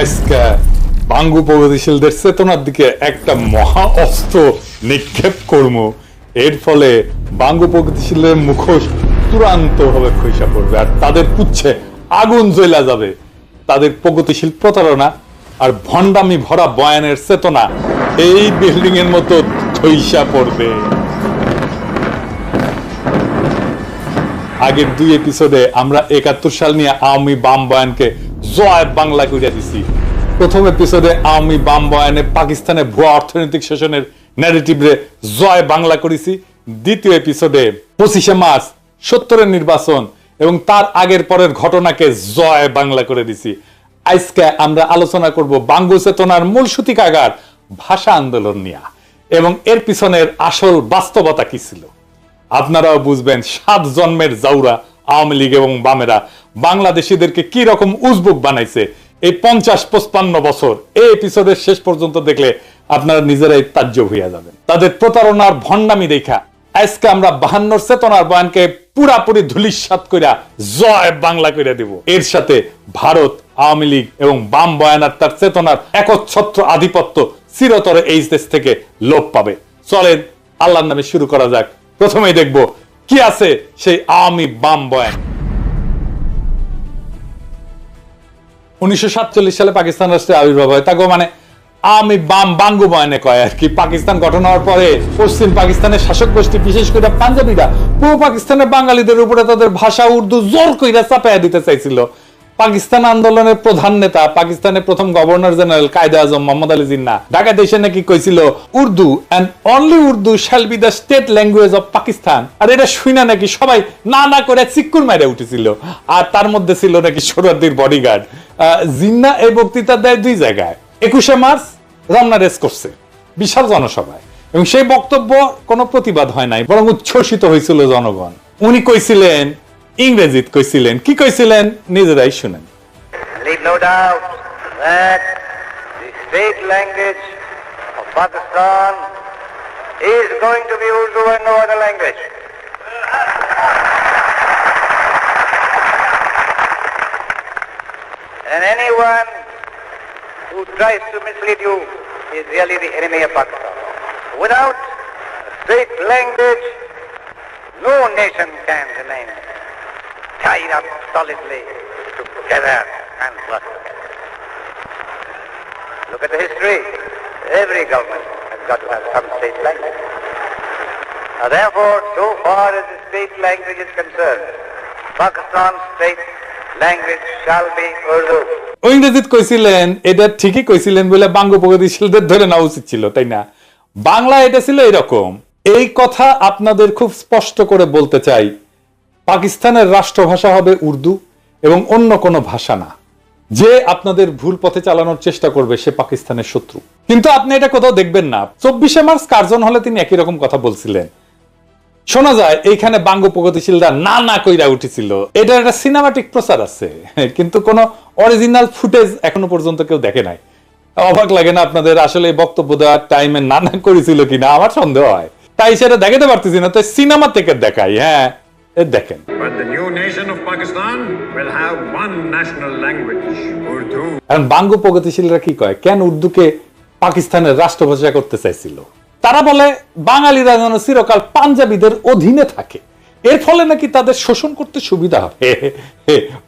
আজকে বাঙ্গু প্রগতিশীলদের চেতনার দিকে একটা মহা অস্ত্র নিক্ষেপ করব এর ফলে বাঙ্গু প্রগতিশীলের মুখোশ চূড়ান্ত ভাবে খৈসা আর তাদের পুচ্ছে আগুন জ্বলা যাবে। তাদের প্রগতিশীল প্রতারণা আর ভণ্ডামি ভরা বয়ানের চেতনা এই বিল্ডিং এর মতো খৈসা পড়বে। আগের দুই এপিসোডে আমরা একাত্তর সাল নিয়ে আওয়ামী বাম বয়ানকে জয় বাংলা কইরা দিছি। প্রথম এপিসোডে আওয়ামী বাম বয়ানে পাকিস্তানে ভুয়া অর্থনৈতিক শোষণের ন্যারেটিভ রে জয় বাংলা করেছি। দ্বিতীয় এপিসোডে পঁচিশে মার্চ, সত্তরের নির্বাচন এবং তার আগের পরের ঘটনাকে জয় বাংলা করে দিছি। আজকে আমরা আলোচনা করব বাঙ্গু চেতনার মূল সূতিকাগার, ভাষা আন্দোলন নিয়ে এবং এর পিছনের আসল বাস্তবতা কি ছিল। আপনারাও বুঝবেন, সাত জন্মের জাউরা আওয়ামী লীগ এবং বামেরা বাংলাদেশিদেরকে কি রকম উজবুক বানাইছে এই পঞ্চাশ পঁচপান্ন বছর, এই এপিসোডের শেষ পর্যন্ত দেখলে আপনারা নিজেরাই তাজ্য হইয়া যাবেন। তাদের প্রতারণার ভণ্ডামি দেখা। আজকে আমরা বাহান্নর চেতনার বয়ানকে পুরাপুরি ধুলিস্বাত কইরা জয় বাংলা কইরা দেব। এর সাথে ভারত, আওয়ামী লীগ এবং বাম বয়ানার তার চেতনার একচ্ছত্র আধিপত্য চিরতরে এই দেশ থেকে লোপ পাবে। চলেন, আল্লাহর নামে শুরু করা যাক। প্রথমেই দেখব কি আছে? সেই আওয়ামী বাম বয়ান। উনিশশো সালে পাকিস্তান রাষ্ট্রের আবির্ভাব হয়। তাকে মানে আমি বাম বাঙ্গু বয়ানে কয় আর কি। পাকিস্তান গঠন হওয়ার পরে পশ্চিম পাকিস্তানের শাসক গোষ্ঠী, বিশেষ করে পাঞ্জাবিরা, পূর্ব পাকিস্তানের বাঙালিদের উপরে তাদের ভাষা উর্দু জোর কইরা চাপাইয়া দিতে চাইছিল। পাকিস্তান আন্দোলনের প্রধান নেতা, পাকিস্তানের প্রথম গভর্নর জেনারেল কায়দে আজম মোহাম্মদ আলী জিন্না। ঢাকা দেশে নাকি কইছিল, Urdu and only Urdu shall be the state language of Pakistan. আর এটা শুনা নাকি সবাই না না করে চিক্কুর মারে উঠেছিল। আর তার মধ্যে ছিল নাকি সোহরাদ্দির বডিগার্ড জিন্না এই বক্তৃতা দেয় দুই জায়গায়। একুশে মার্চ রমনা রেস করছে, বিশাল জনসভায়। এবং সেই বক্তব্য কোনো প্রতিবাদ হয় নাই, বরং উচ্ছ্বসিত হয়েছিল জনগণ। উনি কইছিলেন ইংরেজিত কইছিলেন কি কইছিলেন নিজেরাই শুনেন Leave no doubt that the state language of Pakistan is going to be Urdu and no other language. And anyone who tries to mislead you is really the enemy of Pakistan. Without a state language, no nation can remain Tied up solidly together and work. Look at the history. Every government has got to have some state language. Now, therefore, so far as the state language is concerned, Pakistan's state language shall be Urdu. ও ইংরেজিত কইছিলেন এটা ঠিকই কইছিলেন বলে বাঙ্গ প্রগতিশীলদের ধরে নেওয়া উচিত ছিল তাই না বাংলা এটা ছিল এরকম এই কথা আপনাদের খুব স্পষ্ট করে বলতে চাই পাকিস্তানের রাষ্ট্রভাষা হবে উর্দু এবং অন্য কোনো ভাষা না। যে আপনাদের ভুল পথে চালানোর চেষ্টা করবে, সে পাকিস্তানের শত্রু। কিন্তু আপনি এটা কোথাও দেখবেন না। চব্বিশে মার্চ কার্জন হলে তিনি একই রকম কথা বলছিলেন। শোনা যায়, এইখানে বাঙ্গ প্রগতিশীলরা না না কইরা উঠেছিল। এটা একটা সিনেমাটিক প্রচার আছে। কিন্তু কোনো অরিজিনাল ফুটেজ এখনও পর্যন্ত কেউ দেখে নাই। অবাক লাগে না আপনাদের আসলে বক্তব্য দেওয়ার টাইমে না না করেছিল কিনা? আমার সন্দেহ হয়। তাই সেটা দেখাতে পারতেছি না। তাই সিনেমা থেকে দেখাই হ্যাঁ। দেখেন. এখন বাঙ্গ প্রগতিশীলরা কি কয়? কেন উর্দুকে পাকিস্তানের রাষ্ট্রভাষা করতে চাইছিল? তারা বলে বাঙালিরা যেন চিরকাল পাঞ্জাবিদের অধীনে থাকে। এর ফলে নাকি তাদের শোষণ করতে সুবিধা হবে?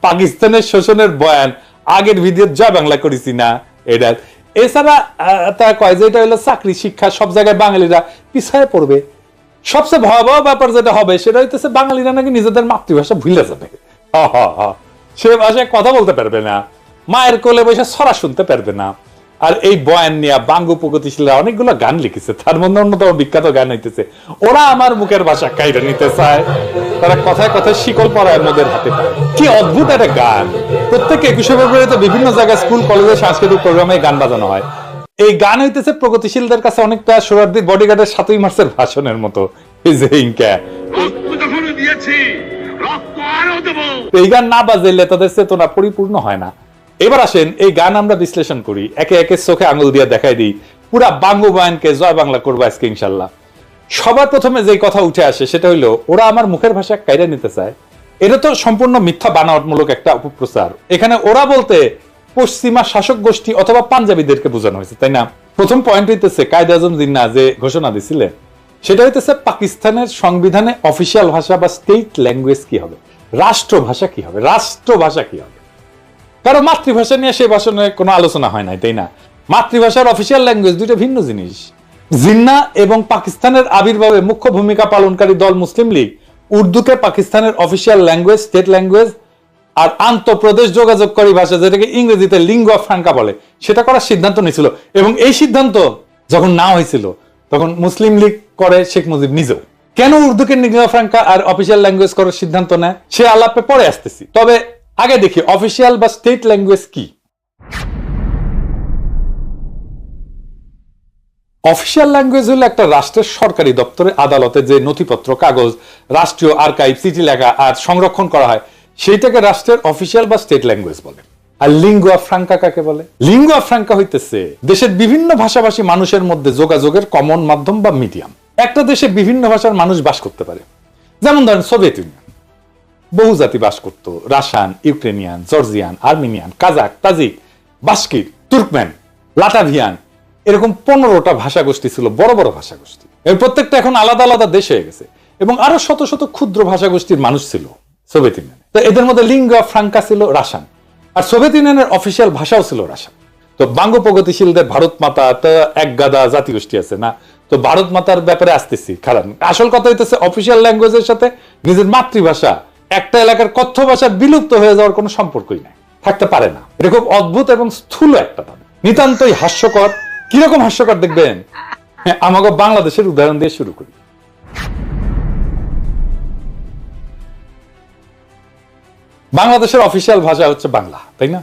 পাকিস্তানের শোষণের বয়ান আগের ভিডিও যা বাংলা করেছি না এটা এছাড়া আহ, তা কয় যে এটা হলো চাকরি শিক্ষা সব জায়গায় বাঙালিরা পিছায় পড়বে। সবচেয়ে ভয়াবহ ব্যাপার যেটা হবে, সেটা হইতেছে বাঙালিরা নাকি নিজেদের মাতৃভাষা ভুলে যাবে। সে ভাষায় কথা বলতে পারবে না, মায়ের কোলে বসে ছড়া শুনতে পারবে না। আর এই বয়ান নিয়ে বাঙ্গু প্রগতিশীলরা অনেকগুলো গান লিখেছে, তার মধ্যে অন্যতম বিখ্যাত গান হইতেছে, ওরা আমার মুখের ভাষা কাইরা নিতে চায়। তারা কথায় কথায় শিকল পরায় মোদের হাতে কি অদ্ভুত একটা গান। প্রত্যেক একুশে ফেব্রুয়ারিতে বিভিন্ন জায়গায় স্কুল, কলেজে সাংস্কৃতিক প্রোগ্রামে গান বাজানো হয়। এই গান হইতেছে প্রগতিশীলদের কাছে অনেকটা সোহরার্দির বডিগার্ডের সাতই মার্চের ভাষণের মতো। এই গান না বাজাইলে তাদের চেতনা পরিপূর্ণ হয় না। এবার আসেন এই গান আমরা বিশ্লেষণ করি। একে একে চোখে আঙুল দিয়ে দেখাই দিই। পুরা বাঙ্গু বয়ানকে জয় বাংলা করব আজকে ইনশাল্লাহ। সবার প্রথমে যে কথা উঠে আসে সেটা হইল ওরা আমার মুখের ভাষা কাইরা নিতে চায়। এটা তো সম্পূর্ণ মিথ্যা বানাওয়াটমূলক একটা অপপ্রচার। এখানে ওরা বলতে পশ্চিমা শাসক গোষ্ঠী অথবা পাঞ্জাবিদেরকে বোঝানো হয়েছে, তাই না? প্রথম পয়েন্ট হইতেছে কায়দে আজম জিন্না যে ঘোষণা দিছিলেন, সেটা হইতেছে পাকিস্তানের সংবিধানে অফিসিয়াল ভাষা বা স্টেট ল্যাঙ্গুয়েজ কি হবে? রাষ্ট্রভাষা কি হবে? রাষ্ট্রভাষা কি হবে? কারও মাতৃভাষা নিয়ে সেই ভাষণে কোনো আলোচনা হয় নাই, তাই না? মাতৃভাষার অফিসিয়াল ল্যাঙ্গুয়েজ দুইটা ভিন্ন জিনিস। জিন্না এবং পাকিস্তানের আবির্ভাবে মুখ্য ভূমিকা পালনকারী দল মুসলিম লীগ উর্দুকে পাকিস্তানের অফিসিয়াল ল্যাঙ্গুয়েজ স্টেট ল্যাঙ্গুয়েজ আর আন্তঃপ্রদেশ যোগাযোগকারী ভাষা, যেটাকে ইংরেজিতে লিঙ্গুয়া ফ্রাঙ্কা বলে, সেটা করার সিদ্ধান্ত নিয়েছিল। এবং এই সিদ্ধান্ত যখন না হয়েছিল, তখন মুসলিম লীগ করে শেখ মুজিব নিজেও। কেন উর্দুকে লিঙ্গুয়া ফ্রাঙ্কা আর অফিসিয়াল ল্যাঙ্গুয়েজ করার সিদ্ধান্ত নেয়? সে আলাপে পরে আসতেছি। তবে আগে দেখি অফিসিয়াল বা স্টেট ল্যাঙ্গুয়েজ কি? অফিসিয়াল ল্যাঙ্গুয়েজ হলো একটা রাষ্ট্রের সরকারি দপ্তরে আদালতে যে নথিপত্র, কাগজ, রাষ্ট্রীয় আর্কাইভ চিঠি লেখা আর সংরক্ষণ করা হয়। সেইটাকে রাষ্ট্রের অফিসিয়াল বা স্টেট ল্যাঙ্গুয়েজ বলে। আর লিঙ্গুয়া ফ্রাঙ্কা কাকে বলে? লিঙ্গুয়া ফ্রাঙ্কা হইতেছে দেশের বিভিন্ন ভাষাভাষী মানুষের মধ্যে যোগাযোগের কমন মাধ্যম বা মিডিয়াম একটা দেশে বিভিন্ন ভাষার মানুষ বাস করতে পারে। যেমন ধরেন সোভিয়েত ইউনিয়ন বহু জাতি বাস করত। Russian Ukrainian Georgian Armenian Kazakh Tajik Bashkir Turkmen Latvian এরকম পনেরোটা ভাষা গোষ্ঠী ছিল, বড় বড় ভাষা গোষ্ঠী এর প্রত্যেকটা এখন আলাদা আলাদা দেশ হয়ে গেছে। এবং আরও শত শত ক্ষুদ্র ভাষা গোষ্ঠীর মানুষ ছিল। সোভিয়েত ইউনিয়নে। তো এদের মধ্যে লিঙ্গা ফ্রাঙ্কা ছিল রাশান আর সোভিয়েত ইউনিয়নের অফিসিয়াল ভাষাও ছিল রাশান। তো বাঙ্গ প্রগতিশীলদের ভারত মাতা তো এক গাদা জাতিগোষ্ঠী আছে না? তো ভারত মাতার ব্যাপারে আসতেছি কারণ আসল কথা হইতেছে অফিসিয়াল ল্যাঙ্গুয়েজের সাথে নিজের মাতৃভাষা একটা এলাকার কথ্য ভাষা বিলুপ্ত হয়ে যাওয়ার কোনো সম্পর্কই নাই থাকতে পারে না। এটা খুব অদ্ভুত এবং স্থূল একটা দাবি নিতান্তই হাস্যকর। কীরকম হাস্যকর দেখবেন? হ্যাঁ, আমাকে বাংলাদেশের উদাহরণ দিয়ে শুরু করি। বাংলাদেশের অফিসিয়াল ভাষা হচ্ছে বাংলা, তাই না?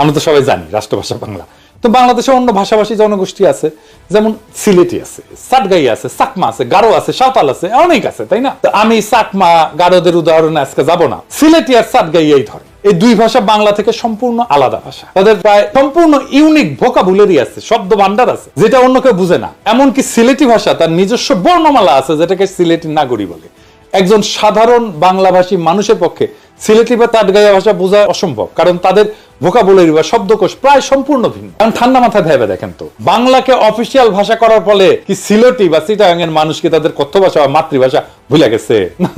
আমরা তো সবাই জানি রাষ্ট্রভাষা বাংলা। তো বাংলাদেশে অন্য ভাষাভাষী জনগোষ্ঠী আছে, যেমন সিলেটি আছে সাতগাই আছে, সাকমা আছে, গারো আছে, সাঁওতাল আছে, অনেক আছে, তাই না? তো আমি সাকমা, গারোদের উদাহরণে আজকে যাব না। সিলেটি আর সাতগাই এই ধরে এই দুই ভাষা বাংলা থেকে সম্পূর্ণ আলাদা ভাষা। তাদের প্রায় সম্পূর্ণ ইউনিক ভোকাবুলারি আছে শব্দ ভান্ডার আছে, যেটা অন্য কেউ বুঝে না। এমনকি সিলেটি ভাষা তার নিজস্ব বর্ণমালা আছে, যেটাকে সিলেটি নাগরী বলে। একজন সাধারণ বাংলাভাষী মানুষের পক্ষে সিলেটি বা তাটগাইয়া ভাষা বোঝা অসম্ভব, কারণ তাদের ভোকাবুলারি বা শব্দকোষ প্রায় সম্পূর্ণ ভিন্ন। কারণ ঠান্ডা মাথায় ভেবে দেখেন তো। বাংলাকে অফিসিয়াল ভাষা করার ফলে কি সিলেটি বা চিটাগাং এর মানুষ কি তাদের কথ্য ভাষা বা মাতৃভাষা ভুলে গেছে?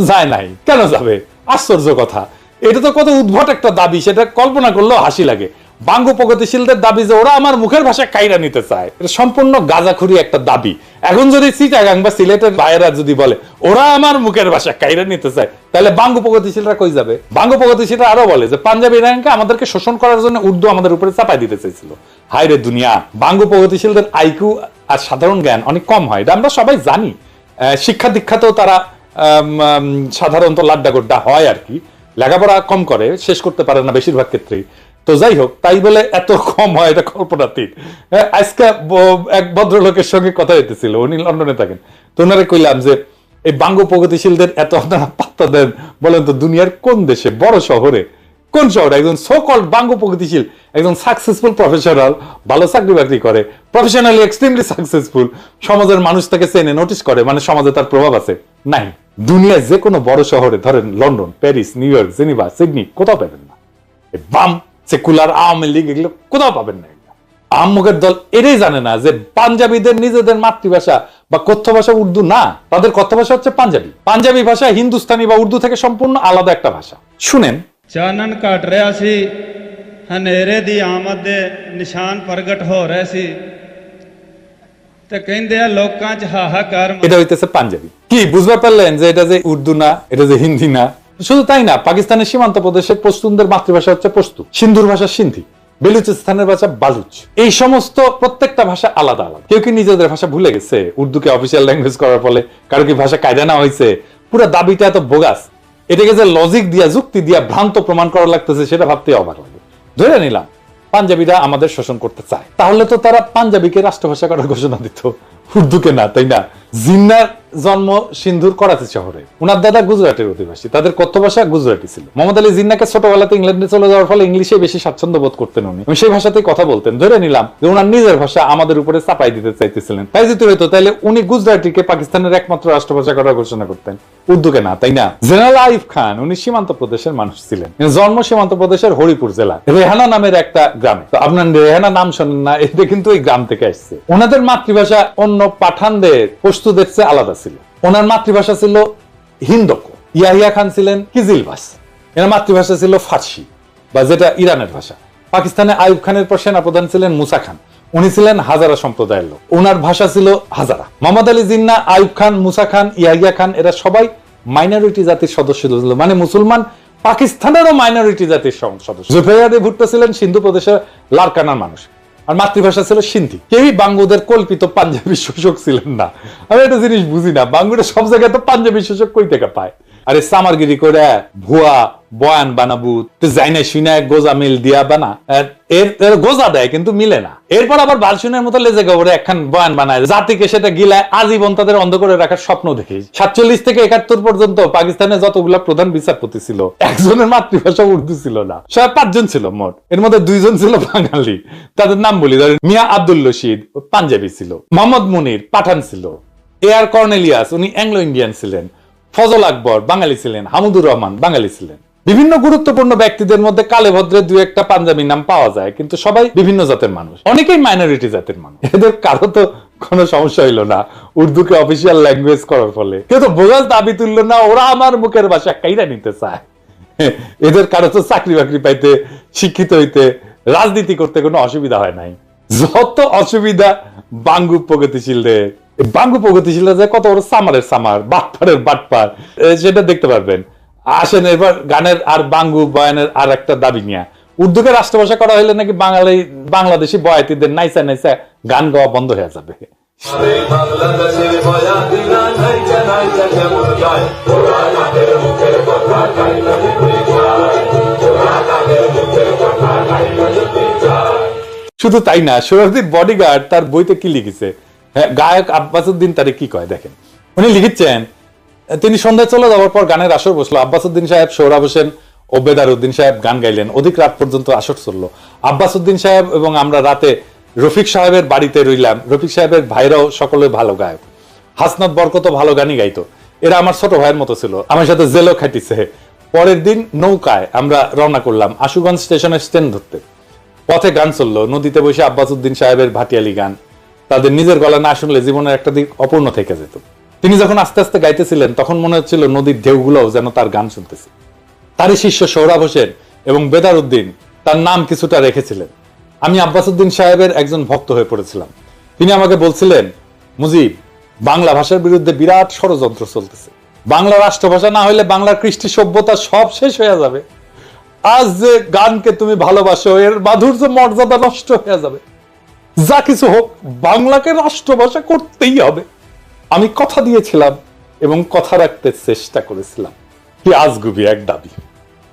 যায় নাই। কেন যাবে? আশ্চর্য কথা। এটা তো কত উদ্ভট একটা দাবি, সেটা কল্পনা করলেও হাসি লাগে। বাঙ্গ প্রগতিশীলদের দাবি যে ওরা আমার মুখের ভাষা কাইরা নিতে চায়। এটা সম্পূর্ণ গাজাখুরি একটা দাবি। এখন যদি চিটাগাং বা সিলেটের ভাইয়েরা যদি বলে, ওরা আমার মুখের ভাষা কাইরা নিতে চায়, তাহলে বাঙ্গ প্রগতিশীলরা কই যাবে? বাঙ্গ প্রগতিশীলরা আরও বলে যে, পাঞ্জাবি ইরানকে আমাদেরকে শোষণ করার জন্য উর্দু আমাদের উপরে চাপাই দিতে চাইছিল হায় রে দুনিয়া! বাঙ্গ প্রগতিশীলদের আইকিউ আর সাধারণ জ্ঞান অনেক কম হয়। এটা আমরা সবাই জানি। শিক্ষা দীক্ষাতেও তারা সাধারণত লাড্ডা গোড্ডা হয় আর কি। লেখাপড়া কম করে, শেষ করতে পারে না বেশিরভাগ ক্ষেত্রেই। তো যাই হোক তাই বলে এত কম হয় এটা কল্পনাতীত। হ্যাঁ, আজকে এক ভদ্রলোকের সঙ্গে কথা হইতেছিল উনি লন্ডনে থাকেন। তো ওনারে কইলাম যে এই বাঙ্গ প্রগতিশীলদের এত আপনারা পাত্তা দেন বলেন তো দুনিয়ার কোন দেশে বড় শহরে কোন শহরে? একজন সোকল বাঙ্গ প্রগতিশীল একজন সাকসেসফুল প্রফেশনাল ভালো চাকরি বাকরি করে প্রফেশনালি এক্সট্রিমলি সাকসেসফুল সমাজের মানুষ তাকে চেনে নোটিস করে মানে সমাজে তার প্রভাব আছে। নাই। দুনিয়ার যে কোনো বড় শহরে ধরেন London Paris New York Geneva Sydney কোথাও পাবেন না। বাম সেকুলার আওয়ামী লীগ এগুলো কোথাও পাবেন না এগুলো। আহম্মকের দল এটাই জানে না যে পাঞ্জাবিদের নিজেদের মাতৃভাষা বা কথ্য ভাষা উর্দু না তাদের কথ্য ভাষা হচ্ছে পাঞ্জাবি পাঞ্জাবি ভাষা হিন্দুস্তানি বা উর্দু থেকে সম্পূর্ণ আলাদা একটা ভাষা শুনেন ਚਾਨਣ ਘਟ ਰਿਹਾ ਸੀ ਹਨੇਰੇ ਦੀ ਆਮਦ ਦੇ ਨਿਸ਼ਾਨ ਪ੍ਰਗਟ ਹੋ ਰਹੇ ਸੀ ਤੇ ਕਹਿੰਦੇ ਆ ਲੋਕਾਂ 'ਚ ਹਾਹਾਕਾਰ এটা হইতেছে পাঞ্জাবি কি বুঝতে পারলেন যে এটা যে উর্দু না এটা যে হিন্দি না শুধু তাই না, পাকিস্তানের সীমান্ত প্রদেশের পশতুনদের মাতৃভাষা হচ্ছে পশতু। সিন্ধুর ভাষা সিন্ধি, বেলুচিস্তানের ভাষা বালুচ। এই সমস্ত প্রত্যেকটা ভাষা আলাদা আলাদা। কেউ কি নিজেদের ভাষা ভুলে গেছে? উর্দুকে অফিসিয়াল ল্যাঙ্গুয়েজ করার ফলে কারও কি ভাষা কায়দা না হয়েছে? পুরো দাবিটা এত বোগাস। এটাকে যে লজিক দিয়া, যুক্তি দিয়া ভ্রান্ত প্রমাণ করা লাগতেছে, সেটা ভাবতে অবাক লাগে। ধরে নিলাম, পাঞ্জাবিরা আমাদের শোষণ করতে চায়। তাহলে তো তারা পাঞ্জাবিকে রাষ্ট্রভাষা করার ঘোষণা দিত। উর্দুকে না, তাই না? জিন্নার জন্ম সিন্ধুর করাচি শহরে। ওনার দাদা গুজরাটের অধিবাসী, তাদের কথ্য ভাষা গুজরাটি ছিল। মোহাম্মদ আলী জিন্নাকে ছোটবেলাতে ইংল্যান্ডে চলে যাওয়ার ফলে ইংলিশে বেশি স্বাচ্ছন্দ্য বোধ করতেন উনি। সেই ভাষাতেই কথা বলতেন, ধরে নিলাম যে ওনার নিজের ভাষা আমাদের উপরে চাপাই দিতে চাইতেছিলেন। তাই যদি হইতো তাহলে উনি গুজরাটিকে পাকিস্তানের একমাত্র রাষ্ট্রভাষা করার ঘোষণা করতেন। উর্দুকে না, তাই না? জেনারেল আইফ খান, উনি সীমান্ত প্রদেশের মানুষ ছিলেন। জন্ম সীমান্ত প্রদেশের হরিপুর জেলা, রেহানা নামের একটা গ্রামে। তো আপনার রেহানা নাম শোনেন না, এটা কিন্তু এই গ্রাম থেকে আসছে। ওনাদের মাতৃভাষা অন্য পাঠানদের পশতুদের চেয়ে আলাদা ছিল। ওনার মাতৃভাষা ছিল হিন্দকো। ইয়াহিয়া খান ছিলেন কিজিলবাস এনার মাতৃভাষা ছিল ফার্সি, বা যেটা ইরানের ভাষা। পাকিস্তানে আইব খানের পর সেনাপ্রধান ছিলেন মুসা খান। উনি ছিলেন হাজারা সম্প্রদায়ের লোক। ওনার ভাষা ছিল হাজারা। মোহাম্মদ আলী জিন্না আইব খান, মুসা খান, ইয়াহিয়া খান, এরা সবাই মাইনরিটি জাতির সদস্য ছিল। মানে মুসলমান পাকিস্তানেরও মাইনরিটি জাতির সদস্য। জুফেয়ারে ভুট্টো ছিলেন সিন্ধু প্রদেশের লারকানার মানুষ। আর মাতৃভাষা ছিল সিন্ধি। কেউই বাঙ্গুদের কল্পিত পাঞ্জাবি শোষক ছিলেন না। আমি একটা জিনিস বুঝি না, বাঙ্গুরা সব জায়গায় তো পাঞ্জাবি শোষক কই থেকে পায়? আরে সামারগিরি করে ভুয়া, বয়ান বানাবু, তো যাইনা শুনে গোজা মিল দিয়া বানা। এর এর গোজা দেয়, কিন্তু মিলে না। এরপর আবার বালসুনের মতো লেজে গবরে একখান বয়ান বানায়। জাতিকে সেটা গিলায় আজীবন তাদের অন্ধ করে রাখার স্বপ্ন দেখি। সাতচল্লিশ থেকে একাত্তর পর্যন্ত পাকিস্তানে যতগুলা প্রধান বিচারপতি ছিল, একজনের মাতৃভাষা উর্দু ছিল না। সবাই পাঁচজন ছিল মোট। এর মধ্যে দুইজন ছিল বাঙালি। তাদের নাম বলি, ধরেন মিয়া আব্দুল রশিদ পাঞ্জাবি ছিল, মোহাম্মদ মুনির পাঠান ছিল, এ আর কর্নেলিয়াস, উনি অ্যাংলো ইন্ডিয়ান ছিলেন। ফজল আকবর, বাঙালি ছিলেন, হামুদুর রহমান, বাঙালি ছিলেন। বিভিন্ন গুরুত্বপূর্ণ ব্যক্তিদের মধ্যে কালে ভদ্রের দু একটা পাঞ্জাবি নাম পাওয়া যায়, কিন্তু সবাই বিভিন্ন জাতের মানুষ। অনেকেই মাইনরিটি জাতের মানুষ। এদের কারও তো কোনো সমস্যা হইল না, উর্দুকে অফিসিয়াল ল্যাঙ্গুয়েজ করার ফলে। কেউ তো বোঝার দাবি তুললো না, ওরা আমার মুখের ভাষা কাইরা নিতে চায়। এদের কারও তো চাকরি বাকরি পাইতে, শিক্ষিত হইতে, রাজনীতি করতে কোনো অসুবিধা হয় নাই। যত অসুবিধা বাঙ্গু প্রগতিশীলদের বাঙ্গু প্রগতিশীলরা যে কত বড় সামারের সামার বাটপারের বাটপার সেটা দেখতে পারবেন। আসেন এবার গানের আর বাঙ্গু বয়ানের আর একটা দাবি নিয়ে। উর্দুকে রাষ্ট্রভাষা করা হলে নাকি বাঙালি বাংলাদেশি বয়াতিদের নাইসা নাইসা গান গাওয়া বন্ধ হয়ে যাবে। শুধু তাই না সোহরাদির বডিগার্ড তার বইতে কি লিখেছে? হ্যাঁ গায়ক আব্বাসুদ্দিন তারে কি কয়, দেখেন। উনি লিখেছেন, তিনি সন্ধ্যায় চলে যাওয়ার পর গানের আসর বসল। আব্বাসুদ্দিন সাহেব সোহরাব হোসেন ওবেদার উদ্দিন সাহেব গান গাইলেন। অধিক রাত পর্যন্ত আসর চলল। আব্বাসুদ্দিন সাহেব এবং আমরা রাতে রফিক সাহেবের বাড়িতে রইলাম। রফিক সাহেবের ভাইরাও সকলে ভালো গায়ক। হাসনাত বরকত ভালো গানই গাইতো। এরা আমার ছোট ভাইয়ের মতো ছিল। আমার সাথে জেলও খাটিছে পরের দিন নৌকায় আমরা রওনা করলাম। আশুগঞ্জ স্টেশনের স্ট্যান্ড ধরতে। পথে গান চলল। নদীতে বসে আব্বাসুদ্দিন সাহেবের ভাটিয়ালি গান। তাদের নিজের গলা না শুনলে জীবনের একটা দিক অপূর্ণ থেকে যেত। তিনি যখন আস্তে আস্তে গাইতেছিলেন, তখন মনে হচ্ছিল নদীর ঢেউগুলোও যেন তার গান শুনতেছে। তারই শিষ্য সৌরভ হোসেন এবং বেদার উদ্দিন তার নাম কিছুটা রেখেছিলেন। আমি আব্বাসুদ্দিন সাহেবের একজন ভক্ত হয়ে পড়েছিলাম। তিনি আমাকে বলছিলেন, মুজিব, বাংলা ভাষার বিরুদ্ধে বিরাট ষড়যন্ত্র চলতেছে। বাংলা রাষ্ট্রভাষা না হলে বাংলার কৃষ্টি সভ্যতা সব শেষ হয়ে যাবে। আজ যে গানকে তুমি ভালোবাসো, এর মাধুর্য, মর্যাদা নষ্ট হয়ে যাবে। যা কিছু হোক, বাংলাকে রাষ্ট্রভাষা করতেই হবে। আমি কথা দিয়েছিলাম এবং কথা রাখতে চেষ্টা করেছিলাম। কি আজগুবি এক দাবি।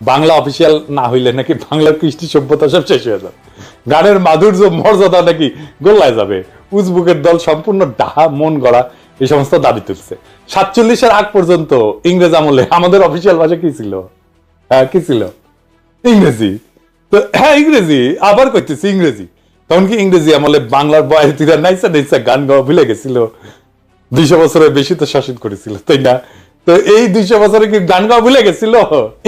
বাংলা অফিসিয়াল না হইলে নাকি বাংলার কৃষ্টি সভ্যতা সব শেষ হয়ে যাবে। গানের মাধুর্য, মর্যাদা নাকি গোল্লায় যাবে। উজবুকের দল সম্পূর্ণ ডাহা, মন গড়া, এই সমস্ত দাবি তুলছে। সাতচল্লিশের আগ পর্যন্ত ইংরেজ আমলে আমাদের অফিসিয়াল ভাষা কি ছিল? হ্যাঁ কি ছিল? ইংরেজি। তো হ্যাঁ ইংরেজি। আবার করতেছি ইংরেজি। তখন কি ইংরেজি আমলে বাংলার বয়াতিরা নাইসা নাইসা গান গাওয়া ভুলে গেছিল? দুইশো বছরের বেশি তো শাসন করেছিল, তাই না? তো এই দুইশো বছরে কি গান গাওয়া ভুলে গেছিল?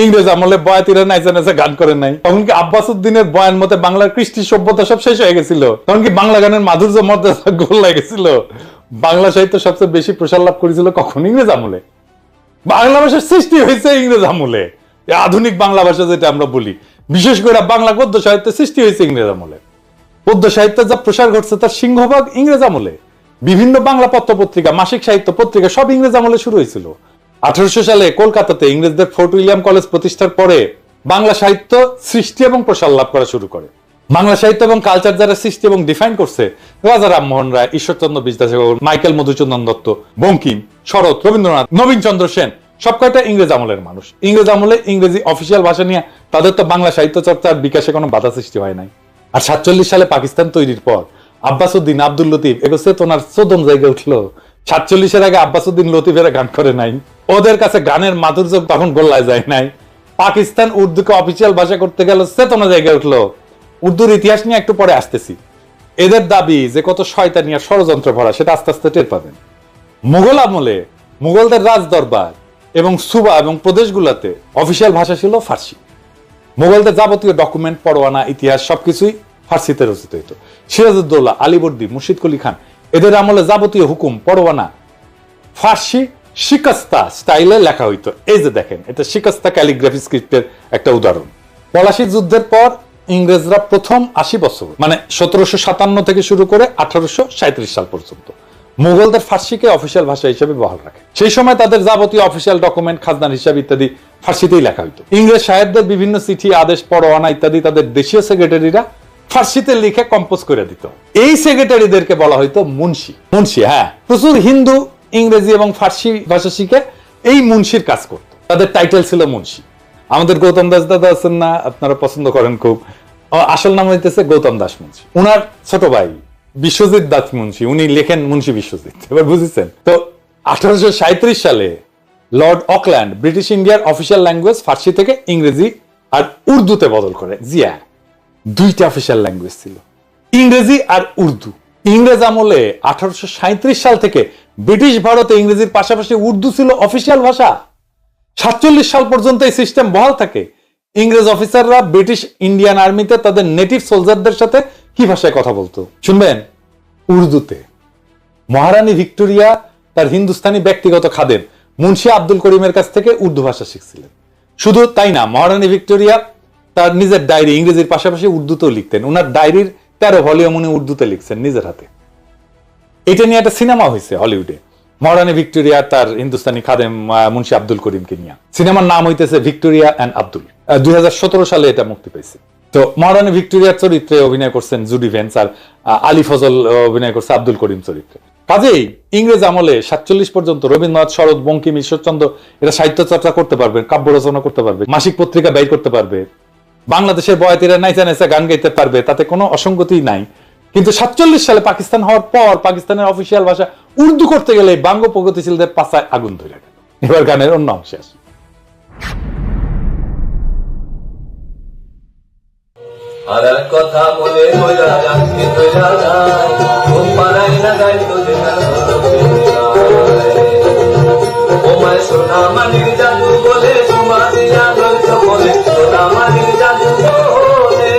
ইংরেজ আমলে বয়াতিরা নাইসা নাইসা গান করে নাই। তখন কি আব্বাস উদ্দিনের বয়ান মতে বাংলার কৃষ্টি সভ্যতা সব শেষ হয়ে গেছিল? তখন কি বাংলা গানের মাধুর্য মর্যাদা গোল্লায় গেছিল? বাংলা সাহিত্য সবচেয়ে বেশি প্রসার লাভ করেছিল কখন ইংরেজ আমলে? বাংলা ভাষার সৃষ্টি হয়েছে ইংরেজ আমলে। আধুনিক বাংলা ভাষা যেটা আমরা বলি, বিশেষ করে বাংলা গদ্য সাহিত্যের সৃষ্টি হয়েছে ইংরেজ আমলে। পদ্য সাহিত্যের যা প্রসার ঘটছে তার সিংহভাগ ইংরেজ আমলে। বিভিন্ন বাংলা পত্র পত্রিকা মাসিক সাহিত্য পত্রিকা সব ইংরেজ আমলে শুরু হয়েছিল। আঠারোশো সালে কলকাতাতে ইংরেজদের ফোর্ট উইলিয়াম কলেজ প্রতিষ্ঠার পরে বাংলা সাহিত্য সৃষ্টি এবং প্রসার লাভ করা শুরু করে। বাংলা সাহিত্য এবং কালচার যারা সৃষ্টি এবং ডিফাইন করছে, রাজা রামমোহন রায়, ঈশ্বরচন্দ্র বিদ্যাসাগর, মাইকেল মধুচন্দন দত্ত, বঙ্কিম, শরৎ, রবীন্দ্রনাথ নবীন চন্দ্র সেন, সব কয়টা ইংরেজ আমলের মানুষ। ইংরেজ আমলে ইংরেজি অফিসিয়াল ভাষা নিয়ে তাদের তো বাংলা সাহিত্য চর্চার বিকাশে কোনো বাধা সৃষ্টি হয় নাই। আর সাতচল্লিশ সালে পাকিস্তান তৈরির পর আব্বাস উদ্দিন আব্দুল লতিফ এগো চেতনার চোদন জায়গায় উঠল। সাতচল্লিশের আগে আব্বাসুদ্দিন লতিফেরা গান করে নাই। ওদের কাছে গানের মাধুর্য তখন গোল্লায় যায় নাই। পাকিস্তান উর্দুকে অফিসিয়াল ভাষা করতে গেল চেতনা জায়গায় উঠল। উর্দুর ইতিহাস নিয়ে একটু পরে আসতেছি। এদের দাবি যে কত শয়তানি আর ষড়যন্ত্র ভরা, সেটা আস্তে আস্তে টের পাবেন। মুঘল আমলে মুঘলদের রাজ দরবার এবং সুবা এবং প্রদেশগুলোতে অফিসিয়াল ভাষা ছিল ফার্সি। মুঘলদের যাবতীয় ডকুমেন্ট, পরোয়ানা, ইতিহাস সবকিছুই ফার্সিতে রচিত হতো সিরাজউদ্দৌলা, আলিবর্দি, মুর্শিদ কলি খান, এদের আমলে যাবতীয় হুকুম, পরোয়ানা, ফার্সি শিকাস্তা স্টাইলে লেখা হইতো। এই যে দেখেন, এটা শিকাস্তা ক্যালিগ্রাফি স্ক্রিপ্টের একটা উদাহরণ। পলাশি যুদ্ধের পর ইংরেজরা প্রথম আশি বছর মানে সতেরোশো সাতান্ন থেকে শুরু করে আঠারোশো সাঁত্রিশ সাল পর্যন্ত, মুঘলদের ফার্সিকে অফিসিয়াল ভাষা হিসেবে বহাল রাখে। সেই সময় তাদের যাবতীয় অফিসিয়াল ডকুমেন্ট, খাজনার হিসাব ইত্যাদি ফার্সিতেই লেখা হইতো। ইংরেজ সাহেবদের বিভিন্ন চিঠি, আদেশ, পরোয়ানা ইত্যাদি তাদের দেশীয় সেক্রেটারিরা ফার্সিতে লিখে কম্পোজ করে দিত। এই সেক্রেটারিদেরকে বলা হইতো মুন্সি। মুন্সি হ্যাঁ। প্রচুর হিন্দু ইংরেজি এবং ফার্সি ভাষা শিখে এই মুন্সির কাজ করত। তাদের টাইটেল ছিল মুন্সি। আমাদের গৌতম দাস দাদা আছেন না আপনারা পছন্দ করেন খুব। আসল নাম হইতেছে গৌতম দাস মুন্সি। উনার ছোট ভাই বিশ্বজিৎ দাস মুন্সি উনি লেখেন মুন্সি বিশ্বজিৎ। এবার বুঝেছেন? তো আঠারোশো সাঁইত্রিশ সালে লর্ড অকল্যান্ড ব্রিটিশ ইন্ডিয়ার অফিসিয়াল ল্যাঙ্গুয়েজ ফার্সি থেকে ইংরেজি আর উর্দুতে বদল করে। জিয়া। দুইটা অফিসিয়াল ল্যাঙ্গুয়েজ ছিল। ইংরেজি আর উর্দু। ইংরেজ আমলে আঠারোশো সাল থেকে ব্রিটিশ ভারতে ইংরেজির পাশাপাশি উর্দু ছিল অফিসিয়াল ভাষা। সাতচল্লিশ সাল পর্যন্ত এই সিস্টেম বহাল থাকে। ইংরেজ অফিসাররা ব্রিটিশ ইন্ডিয়ান আর্মিতে তাদের নেটিভ সোলজারদের সাথে কি ভাষায় কথা বলতো? শুনবেন, উর্দুতে। মহারানী ভিক্টোরিয়া তার হিন্দুস্তানি ব্যক্তিগত খাদেম মুন্সি আব্দুল করিমের কাছ থেকে উর্দু ভাষা শিখছিলেন। শুধু তাই না, মহারানী ভিক্টোরিয়া তার নিজের ডায়েরি ইংরেজির পাশাপাশি উর্দুতেও লিখতেন। ওনার ডায়েরির তেরো ভলিউম উনি উর্দুতে লিখছেন নিজের হাতে। এটা নিয়ে একটা সিনেমা হয়েছে হলিউডে। মহারানী ভিক্টোরিয়া তার হিন্দুস্তানি খাদেম মুন্সি আব্দুল করিমকে নিয়ে। সিনেমার নাম হইতেছে ভিক্টোরিয়া অ্যান্ড আব্দুল। দুই সালে এটা মুক্তি পেয়েছে তো মহারানী ভিক্টোরিয়ার চরিত্রে অভিনয় করছেন জুডি ভেন্স আর আলী ফজল অভিনয় করছে আব্দুল করিম চরিত্রে। কাজেই ইংরেজ আমলে সাতচল্লিশ পর্যন্ত রবীন্দ্রনাথ, শরৎ, বঙ্কিম, ঈশ্বরচন্দ্র, এরা সাহিত্য চর্চা করতে পারবে, কাব্য রচনা করতে পারবে, মাসিক পত্রিকা ব্যয় করতে পারবে। বাংলাদেশের বয়াতিরা নাইচা নাইচা গান গাইতে পারবে, তাতে কোনো অসঙ্গতি নাই। কিন্তু সাতচল্লিশ সালে পাকিস্তান হওয়ার পর পাকিস্তানের অফিসিয়াল ভাষা উর্দু করতে গেলে বাঙ্গ প্রগতিশীলদের পাশায় আগুন ধরে এবার গানের অন্য অংশে আসি। আর কথা মনে ঘুম পাড়াই লাগাই তোদের ওমায় সোনা জাদু বলে সুমা দিয়া লইত বলে সোনা মানির জাদু বলে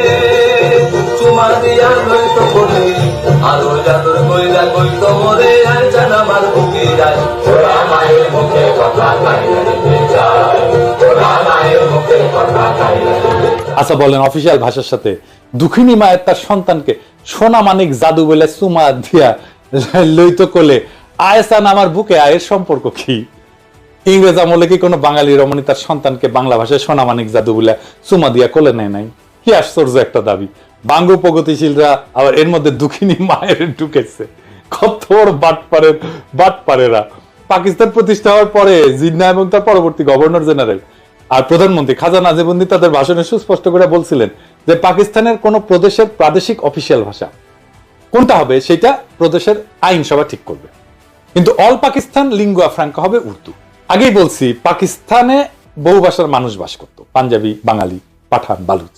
সুমা দিয়া লইত বলে আরও জাদুর কইরা কইত মরে আর জানা মার বুকে যায়। ওরা মায়ের মুখে কথা কাইলে যায়। ওরা মায়ের মুখে কথা কাইলে আচ্ছা বলেন অফিসিয়াল ভাষার সাথে দুঃখিনী মায়ের তার সন্তানকে সোনা মানিক জাদু বলে সুমা দিয়া লইত কোলে। আয়সান আমার বুকে আয়ের সম্পর্ক কি? ইংরেজ আমলে কি কোনো বাঙালি রমণী তার সন্তানকে বাংলা ভাষায় সোনা মানিক জাদু বলে সুমা দিয়া কোলে নেয় নাই? কি আশ্চর্য একটা দাবি। বাঙ্গ প্রগতিশীলরা আবার এর মধ্যে দুঃখিনী মায়ের ঢুকেছে। কত বড় বাটপারের বাটপারেরা। পাকিস্তান প্রতিষ্ঠা হওয়ার পরে জিন্না এবং তার পরবর্তী গভর্নর জেনারেল আর প্রধানমন্ত্রী খাজা নাজিবুদ্দি তাদের ভাষণে সুস্পষ্ট করে বলছিলেন যে পাকিস্তানের কোন প্রদেশের প্রাদেশিক অফিসিয়াল ভাষা। কোনটা হবে সেটা প্রদেশের আইনসভা ঠিক করবে। কিন্তু অল পাকিস্তান লিঙ্গুয়া ফ্রাঙ্কা হবে উর্দু। আগেই বলছি, পাকিস্তানে বহু ভাষার মানুষ বাস করত। পাঞ্জাবি, বাঙালি, পাঠান, বালুচ,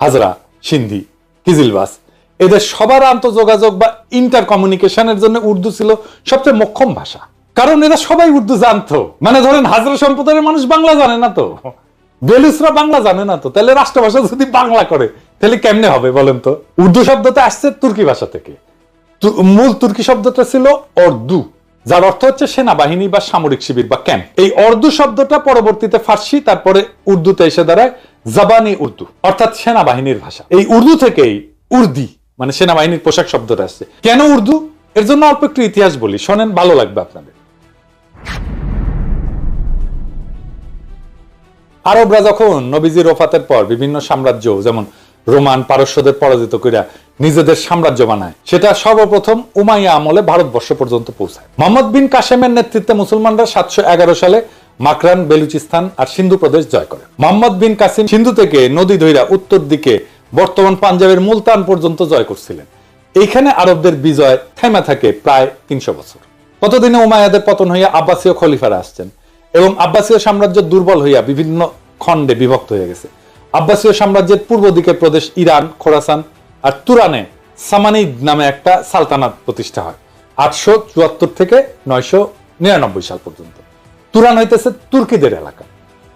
হাজরা, সিন্ধি, কিজিলবাস। এদের সবার আন্তঃযোগাযোগ বা ইন্টার কমিউনিকেশনের জন্য উর্দু ছিল সবচেয়ে মোক্ষম ভাষা। কারণ এরা সবাই উর্দু জানতো। মানে ধরেন, হাজরা সম্প্রদায়ের মানুষ বাংলা জানে না তো। বেলুসরা বাংলা জানে না তো। তাহলে রাষ্ট্রভাষা যদি বাংলা করে, তাহলে কেমনে হবে বলেন তো? উর্দু শব্দটা আসছে তুর্কি ভাষা থেকে। মূল তুর্কি শব্দটা ছিল অর্দু। যার অর্থ হচ্ছে সেনাবাহিনী বা সামরিক শিবির বা ক্যাম্প। এই অর্দু শব্দটা পরবর্তীতে ফার্সি, তারপরে উর্দুতে এসে দাঁড়ায় জাবানি উর্দু, অর্থাৎ সেনাবাহিনীর ভাষা। এই উর্দু থেকেই উর্দি মানে সেনাবাহিনীর পোশাক শব্দটা আসছে। কেন উর্দু? এর জন্য অল্প একটু ইতিহাস বলি, শোনেন, ভালো লাগবে আপনাদের। আরবরা যখন নবীজির ওফাতের পর বিভিন্ন সাম্রাজ্য, যেমন রোমান পারস্যদের পরাজিত করিয়া নিজেদের সাম্রাজ্য বানায়। সেটা সর্বপ্রথম উমাইয়া আমলে ভারতবর্ষ পর্যন্ত পৌঁছায়। মোহাম্মদ বিন কাসেমের নেতৃত্বে মুসলমানরা সাতশো এগারো সালে মাকরান, বেলুচিস্তান আর সিন্ধু প্রদেশ জয় করে। মোহাম্মদ বিন কাসিম সিন্ধু থেকে নদী ধৈরা উত্তর দিকে বর্তমান পাঞ্জাবের মুলতান পর্যন্ত জয় করছিলেন। এইখানে আরবদের বিজয় থেমা থাকে প্রায় তিনশো বছর। ততদিনে উমায়াদের পতন হইয়া আব্বাসীয় খলিফারা আসছেন এবং আব্বাসীয় সাম্রাজ্য দুর্বল হইয়া বিভিন্ন খণ্ডে বিভক্ত হয়ে গেছে। আব্বাসীয় সাম্রাজ্যের পূর্ব দিকের প্রদেশ ইরান, খোরাসান আর তুরানে সামানিদ নামে একটা সালতানাত প্রতিষ্ঠা হয়, আটশো চুয়াত্তর থেকে নয়শো নিরানব্বই সাল পর্যন্ত। তুরান হইতেছে তুর্কিদের এলাকা।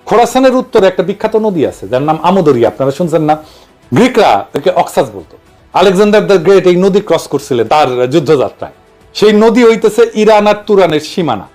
খোরাসানের উত্তরে একটা বিখ্যাত নদী আছে, যার নাম আমোদরিয়া আপনারা শুনছেন না? গ্রিকরা তাকে অক্সাস বলতো। আলেকজান্ডার দ্য গ্রেট এই নদী ক্রস করছিলেন তার যুদ্ধযাত্রায়। সেই নদী হইতেছে ইরান আর তুরানের সীমানা।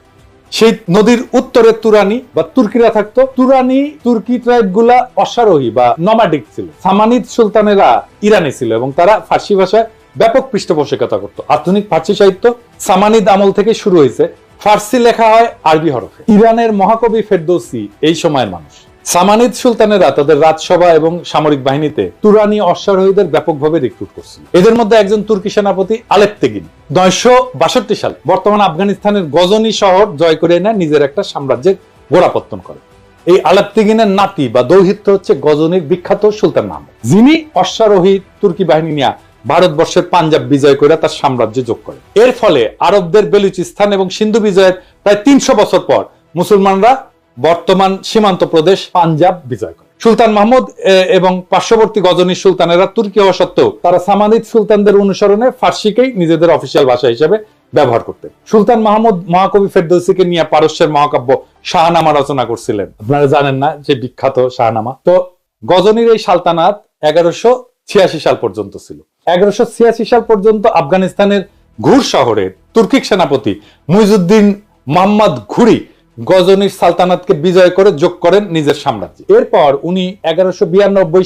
সেই নদীর উত্তরে তুরানি বা তুর্কিরা থাকতো। তুরানি তুর্কি ট্রাইবগুলা অশ্বারোহী বা নমাডিক ছিল। সামানিদ সুলতানেরা ইরানি ছিল এবং তারা ফার্সি ভাষায় ব্যাপক পৃষ্ঠপোষকতা করতো। আধুনিক ফার্সি সাহিত্য সামানিদ আমল থেকে শুরু হয়েছে। ফার্সি লেখা হয় আরবি হরফে। ইরানের মহাকবি ফেরদৌসি এই সময়ের মানুষ। সামানিদ সুলতানেরা তাদের রাজসভা এবং সামরিক বাহিনীতে তুরানি অশ্বারোহীদের ব্যাপকভাবে রিক্রুট করছিল। এদের মধ্যে একজন তুর্কি সেনাপতি আলেপ্তেগিন নয়শো বাষট্টি সালে বর্তমান আফগানিস্তানের গজনী শহর জয় করে এনে নিজের একটা সাম্রাজ্যের গোড়াপত্তন করে। এই আলেপ্তেগিনের নাতি বা দৌহিত্র হচ্ছে গজনীর বিখ্যাত সুলতান মাহমুদ। যিনি অশ্বারোহী তুর্কি বাহিনী নিয়ে ভারতবর্ষের পাঞ্জাব বিজয় করে তার সাম্রাজ্য যোগ করে এর ফলে আরবদের বেলুচিস্তান এবং সিন্ধু বিজয়ের প্রায় তিনশো বছর পর মুসলমানরা বর্তমান সীমান্ত প্রদেশ পাঞ্জাব বিজয় করে সুলতান মাহমুদ এবং পার্শ্ববর্তী গজনী সুলতানেরা তুর্কি হওয়া সত্ত্বেও তারা সামানিদ সুলতানদের অনুসরণে ফার্সিকেই নিজেদের অফিসিয়াল ভাষা হিসেবে ব্যবহার করতেন। সুলতান মাহমুদ মহাকবি ফেরদৌসিকে নিয়ে পারস্যের মহাকাব্য শাহনামা রচনা করছিলেন। আপনারা জানেন না যে বিখ্যাত শাহনামা। তো গজনীর এই সালতানাত এগারোশো ছিয়াশি সাল পর্যন্ত ছিল। এগারোশো ছিয়াশি সাল পর্যন্ত আফগানিস্তানের ঘুর শহরে তুর্কিক সেনাপতি মুইজুদ্দিন মোহাম্মদ ঘুরি গজনীর সালতানাতকে বিজয় করে যোগ করেন নিজের সাম্রাজ্যে। এরপর উনি এগারোশো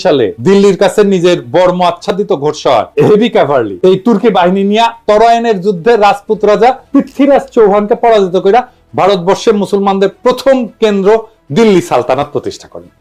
সালে দিল্লির কাছে নিজের বর্ম আচ্ছাদিত ঘোষণা হেভি ক্যাভারলি এই তুর্কি বাহিনী নিয়ে তরায়নের যুদ্ধে রাজপুত রাজা পৃথ্বীরাজ চৌহানকে পরাজিত করে ভারতবর্ষের মুসলমানদের প্রথম কেন্দ্র দিল্লি সালতানাত প্রতিষ্ঠা করেন।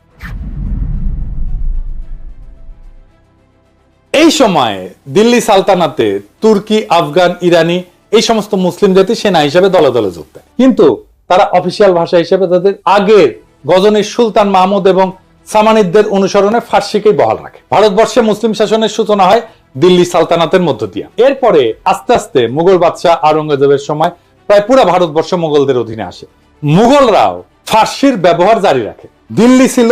এই সময়ে দিল্লি সালতানাতে তুর্কি, আফগান, ইরানি এই সমস্ত মুসলিম জাতি সেনা হিসেবে দলে দলে যোগ দেয় কিন্তু তারা অফিসিয়াল ভাষা হিসেবে তাদের আগের গজনীর সুলতান মাহমুদ এবং সামানিদদের অনুসরণে ফার্সিকেই বহাল রাখে। ভারতবর্ষে মুসলিম শাসনের সূচনা হয় দিল্লি সালতানাতের মধ্য দিয়ে। এরপরে আস্তে আস্তে মুঘল বাদশাহ আওরঙ্গজেবের সময় প্রায় পুরো ভারতবর্ষ মুঘলদের অধীনে আসে। মুঘলরাও ফার্সির ব্যবহার জারি রাখে। দিল্লি ছিল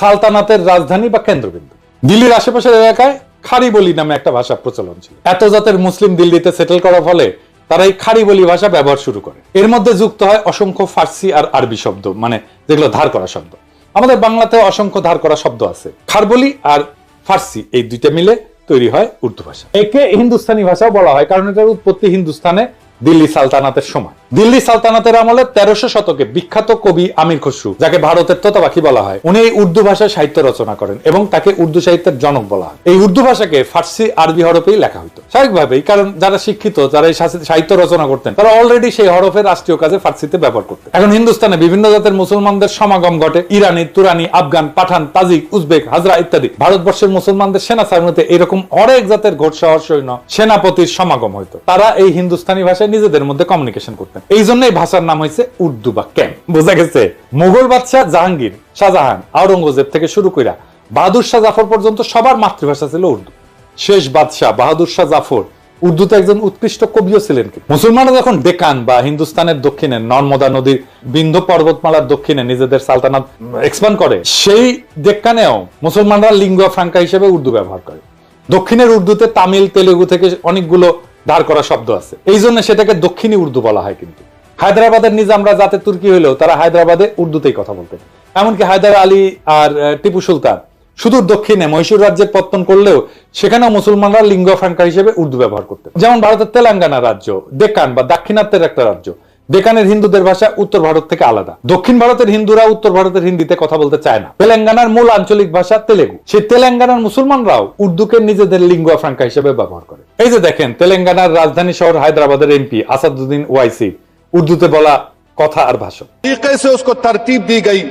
সালতানাতের রাজধানী বা কেন্দ্রবিন্দু। দিল্লির আশেপাশের এলাকায় খারি বলি নামে একটা ভাষা প্রচলন ছিল। এত জাতের মুসলিম দিল্লিতে সেটেল করার ফলে তারা এই খাড়ি বলি ভাষা ব্যবহার শুরু করে। এর মধ্যে যুক্ত হয় অসংখ্য ফার্সি আর আরবি শব্দ মানে যেগুলো ধার করা শব্দ। আমাদের বাংলাতে অসংখ্য ধার করা শব্দ আছে। খারবলি আর ফার্সি, এই দুইটা মিলে তৈরি হয় উর্দু ভাষা। একে হিন্দুস্তানি ভাষাও বলা হয়, কারণ এটার উৎপত্তি হিন্দুস্তানে দিল্লি সালতানাতের সময়। দিল্লি সালতানাতের আমলে তেরোশো শতকে বিখ্যাত কবি আমির খসরু, যাকে ভারতের তোতাবাকি বলা হয়, উনি এই উর্দু ভাষায় সাহিত্য রচনা করেন এবং তাকে উর্দু সাহিত্যের জনক বলা হয়। এই উর্দু ভাষাকে ফার্সি, আরবি হরফেই লেখা হতো স্বাভাবিকভাবেই, কারণ যারা শিক্ষিত, যারা এই সাহিত্য রচনা করতেন, তারা অলরেডি সেই হরফের রাষ্ট্রীয় কাজে ফার্সিতে ব্যবহার করতেন। এখন হিন্দুস্তানে বিভিন্ন জাতের মুসলমানদের সমাগম ঘটে। ইরানি, তুরানি, Afghan, Pathan, Tajik, Uzbek, Hazara ইত্যাদি। ভারতবর্ষের মুসলমানদের সেনা সামনেতে এরকম অনেক জাতের ঘোষাওয়ার সৈন্য, সেনাপতির সমাগম হইতো। তারা এই হিন্দুস্তানি ভাষায় নিজেদের মধ্যে কমিউনিকেশন করতেন। এই জন্য এই ভাষার নাম হয়েছে উর্দু বা ক্যাম্প বোঝা গেছে? মুঘল বাদশাহ জাহাঙ্গীর, শাহজাহান, আওরঙ্গজেব থেকে শুরু কইরা বাহাদুর শাহ জাফর পর্যন্ত সবার মাতৃভাষা ছিল উর্দু। শেষ বাদশাহ বাহাদুর শাহ জাফর উর্দুতে একজন উৎকৃষ্ট কবিও ছিলেন। মুসলমানরা যখন ডেকান বা হিন্দুস্তানের দক্ষিণে নর্মদা নদীর বিন্ধ্য পর্বতমালার দক্ষিণে নিজেদের সালতানাত এক্সপান্ড করে, সেই ডেক্কানেও মুসলমানরা লিঙ্গুয়া ফ্রাঙ্কা হিসেবে উর্দু ব্যবহার করে। দক্ষিণের উর্দুতে তামিল, তেলেগু থেকে অনেকগুলো ধার করা শব্দ আছে। এই জন্য সেটাকে দক্ষিণী উর্দু বলা হয় কিন্তু। হায়দ্রাবাদের নিজামরা যাতে তুর্কি হইলেও তারা হায়দ্রাবাদে উর্দুতেই কথা বলতেন। এমনকি হায়দার আলী আর টিপু সুলতান সুদূর দক্ষিণে মহীশূর রাজ্যের পত্তন করলেও সেখানেও মুসলমানরা লিঙ্গ ফ্রাঙ্কা হিসেবে উর্দু ব্যবহার করতেন। যেমন ভারতের তেলেঙ্গানা রাজ্য, ডেকান বা দাক্ষিণাত্যের একটা রাজ্য। ডেকানের হিন্দুদের ভাষা উত্তর ভারত থেকে আলাদা দক্ষিণ ভারতের হিন্দুরা উত্তর ভারতের হিন্দিতে কথা বলতে চায় না তেলেঙ্গানার মূল আঞ্চলিক ভাষা তেলেগু সেই তেলেঙ্গানার মুসলমানরাও উর্দুকে নিজেদের লিঙ্গুয়া ফ্রাঙ্কা হিসেবে ব্যবহার করে এই যে দেখেন তেলেঙ্গানার রাজধানী শহর হায়দ্রাবাদের এমপি আসাদুদ্দিন ওয়াইসি উর্দুতে বলা কথা আর ভাষণ तरीके से उसको तरतीब दी गई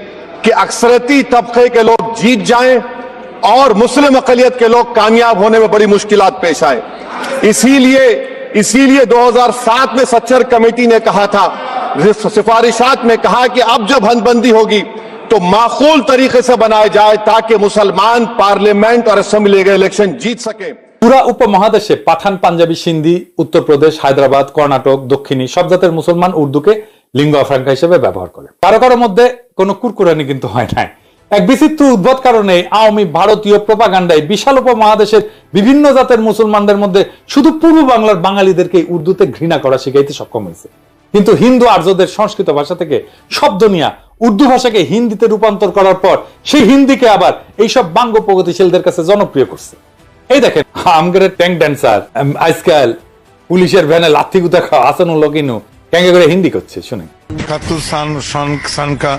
कि अक्सरती तबके के लोग जीत जाएं और मुस्लिम अकलियत के लोग कामयाब होने में बड़ी मुश्किलात पेश आए इसीलिए इसीलिए 2007 में सच्चर कमेटी ने कहा था सिफारिशात में कहा कि अब जब हदबंदी होगी तो माकूल तरीके से बनाए जाए ताकि मुसलमान पार्लियामेंट और असेंबली के इलेक्शन जीत सके পুরা উপমহাদেশে পাঠান পাঞ্জাবি সিন্ধি উত্তরপ্রদেশ হায়দ্রাবাদ কর্ণাটক দক্ষিণী সব জাতের মুসলমান উর্দুকে লিঙ্গ ফ্রাঙ্কা হিসেবে ব্যবহার করে কারো কারো মধ্যে কোনো কুরকুরানি কিন্তু হয় নাই এক বিচিত্র উদ্ভট কারণে আওয়ামী ভারতীয় প্রপাগান্ডায় বিশাল উপমহাদেশের বিভিন্ন জাতের মুসলমানদের মধ্যে শুধু পূর্ব বাংলার বাঙালিদেরকে উর্দুতে ঘৃণা করা শিখাইতে সক্ষম হয়েছে। কিন্তু হিন্দু আর্যদের সংস্কৃত ভাষা থেকে শব্দ নিয়া উর্দু ভাষাকে হিন্দিতে রূপান্তর করার পর সেই হিন্দিকে আবার এইসব বাঙ্গ প্রগতিশীলদের কাছে জনপ্রিয় করছে। এই দেখেন আমগের ট্যাঙ্ক ড্যান্সার আজকাল পুলিশের ভ্যানে লাথি গুতা খাওয়া আসানুল লকিনু ট্যাঙ্কে করে হিন্দি করছে শুনে इकहत्तर सन सन सन का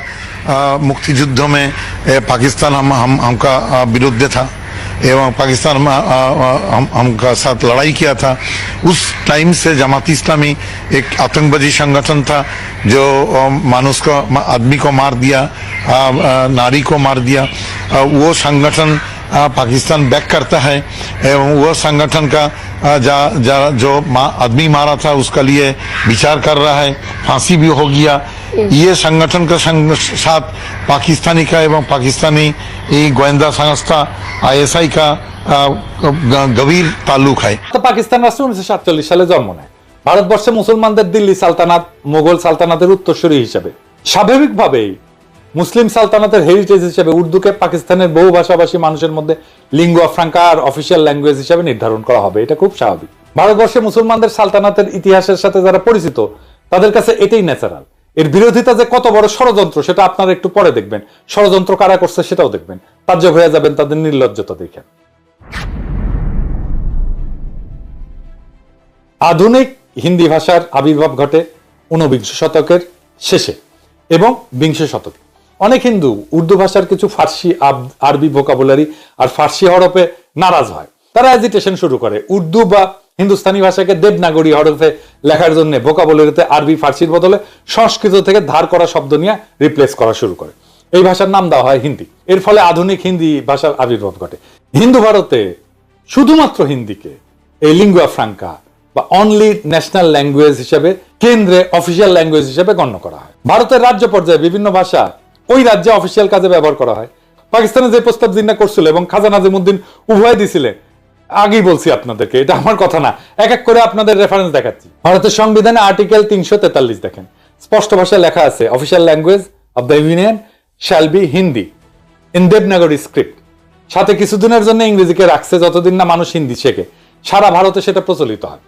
अ, मुक्तियुद्ध में ए, पाकिस्तान हम हम हमका अ, विरुद्ध था एवं पाकिस्तान में अ, अ, हम हमका साथ लड़ाई किया था उस टाइम से जमात इस्लामी एक आतंकवादी संगठन था जो अ, मानुष को मा- आदमी को मार दिया अ, अ, नारी को मार दिया अ, वो संगठन अ, पाकिस्तान बैक करता है एवं वह संगठन का जा, जा जो आदमी मारा था उसका लिए विचार कर रहा है फांसी भी हो गया। ये संगठन का संग, साथ पाकिस्तानी का एवं पाकिस्तानी गोयंदा संस्था আইএসআই কা গভীর তালুক হয় তো পাকিস্তান রাষ্ট্র উনিশশো সালে জন্ম নেয়। ভারতবর্ষে মুসলমানদের দিল্লি সালতানাত মোগল সালতানাতের উত্তরসূরি হিসেবে। স্বাভাবিকভাবেই মুসলিম সালতানাতের হেরিটেজ হিসেবে উর্দুকে পাকিস্তানের বহু ভাষাভাষী মানুষের মধ্যে লিঙ্গুয়া ফ্রাঙ্কা আর অফিসিয়াল ল্যাঙ্গুয়েজ হিসেবে নির্ধারণ করা হবে। এটা খুব স্বাভাবিক। ভারতবর্ষে মুসলমানদের সালতানাতের ইতিহাসের সাথে যারা পরিচিত, তাদের কাছে এটাই ন্যাচারাল এর বিরোধিতা যে কত বড় ষড়যন্ত্র, সেটা আপনারা একটু পরে দেখবেন। ষড়যন্ত্র কারা করছে সেটাও দেখবেন। তাজ্জব হয়ে যাবেন তাদের নির্লজ্জতা দেখে। আধুনিক হিন্দি ভাষার আবির্ভাব ঘটে ঊনবিংশ শতকের শেষে এবং বিংশ শতকে। অনেক হিন্দু, উর্দু ভাষার কিছু ফার্সি আরবি ভোকাবুলারি আর ফার্সি হরফে নারাজ হয়। তারা এজিটেশন শুরু করে। উর্দু বা হিন্দুস্তানি ভাষাকে দেবনাগরী হরফে লেখার জন্য ভোকাবুলারিতে আরবি, ফার্সির বদলে সংস্কৃত থেকে ধার করা শব্দ নিয়ে রিপ্লেস করা শুরু করে। এই ভাষার নাম দেওয়া হয় হিন্দি। এর ফলে আধুনিক হিন্দি ভাষার আবির্ভাব ঘটে। হিন্দু ভারতে শুধুমাত্র হিন্দিকে এই লিঙ্গুয়া ফ্রাঙ্কা বা অনলি ন্যাশনাল ল্যাঙ্গুয়েজ হিসেবে, কেন্দ্রে অফিসিয়াল ল্যাঙ্গুয়েজ হিসেবে গণ্য করা হয়। ভারতের রাজ্য পর্যায়ে বিভিন্ন ভাষা ওই রাজ্যে অফিসিয়াল কাজে ব্যবহার করা হয়। পাকিস্তানে যে প্রস্তাব জিন্না করছিল এবং খাজা নাজিমুদ্দিন উভয় দিছিলেন আগেই বলছি আপনাদেরকে, এটা আমার কথা না। এক এক করে আপনাদের রেফারেন্স দেখাচ্ছি। ভারতের সংবিধানে আর্টিকেল তিনশো তেতাল্লিশ দেখেন। স্পষ্ট ভাষায় লেখা আছে official language of the union shall be Hindi in Devanagari script সাথে কিছুদিনের জন্য ইংরেজিকে রাখছে যতদিন না মানুষ হিন্দি শেখে। সারা ভারতে সেটা প্রচলিত হয়।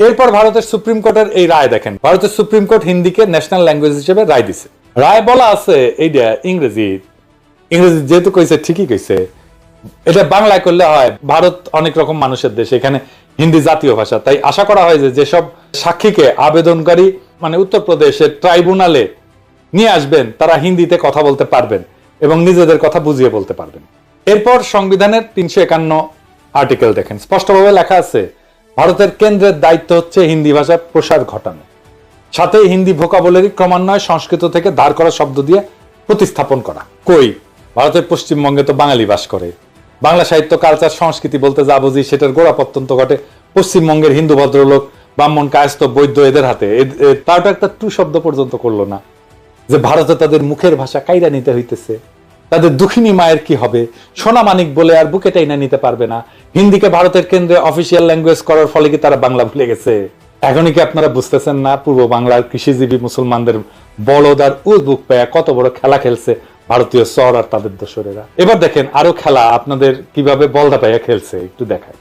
এরপর ভারতের সুপ্রিম কোর্টের এই রায় দেখেন। ভারতের সুপ্রিম কোর্ট হিন্দিকে ন্যাশনাল ল্যাঙ্গুয়েজ হিসেবে রায় দিছে। রায় বলা আছে এইটা ইংরেজি ইংরেজি যেহেতু কইছে, ঠিকই কইছে। এটা বাংলায় করলে হয়, ভারত অনেক রকম মানুষের দেশ, এখানে হিন্দি জাতীয় ভাষা। তাই আশা করা হয় যে যেসব সাক্ষীকে আবেদনকারী মানে উত্তরপ্রদেশের ট্রাইব্যুনালে নিয়ে আসবেন, তারা হিন্দিতে কথা বলতে পারবেন এবং নিজেদের কথা বুঝিয়ে বলতে পারবেন। এরপর সংবিধানের তিনশো একান্ন আর্টিকেল দেখেন। স্পষ্টভাবে লেখা আছে, ভারতের কেন্দ্রের দায়িত্ব হচ্ছে হিন্দি ভাষার প্রসার ঘটানো। সাথে হিন্দি ভোকাবলারি ক্রমান্বয়ে সংস্কৃত থেকে ধার করা শব্দ দিয়ে প্রতিস্থাপন করা। কই? ভারতের পশ্চিমবঙ্গে তো বাঙালি বাস করে। বাংলা সাহিত্য, কালচার, সংস্কৃতি বলতে যা বুঝি সেটার গোড়া প্রত্যন্ত ঘটে পশ্চিমবঙ্গের হিন্দু, ভদ্রলোক, ব্রাহ্মণ, কায়স্থ, বৈদ্য এদের হাতে। তাও একটা টু শব্দ পর্যন্ত করল না। যে ভারতে তাদের মুখের ভাষা কাইরা নিতে হইতেছে। তাদের দুঃখিনী মায়ের কি হবে? সোনা মানিক বলে আর বুকে টাইনা নিতে পারবে না। হিন্দিকে ভারতের কেন্দ্রে অফিসিয়াল ল্যাঙ্গুয়েজ করার ফলে কি তারা বাংলা ভুলে গেছে? এখনই কি আপনারা বুঝতেছেন না? পূর্ব বাংলার কৃষিজীবী মুসলমানদের বলদার উদ্বুক পেয়ে কত বড় খেলা খেলছে ভারতীয় চর আর তাদের দোসরেরা। এবার দেখেন আরও খেলা, আপনাদের কীভাবে বলদা পাইয়া খেলছে, একটু দেখায়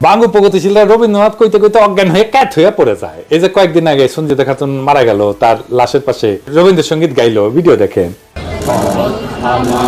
বাঙ্গু প্রগতিশীলরা রবীন্দ্রনাথ কইতে কইতে অজ্ঞান হয়ে ক্যাট হয়ে পড়ে যায়। এই যে কয়েকদিন আগে সঞ্জিতা খাতুন মারা গেল, তার লাশের পাশে রবীন্দ্রসঙ্গীত গাইলো, ভিডিও দেখেন।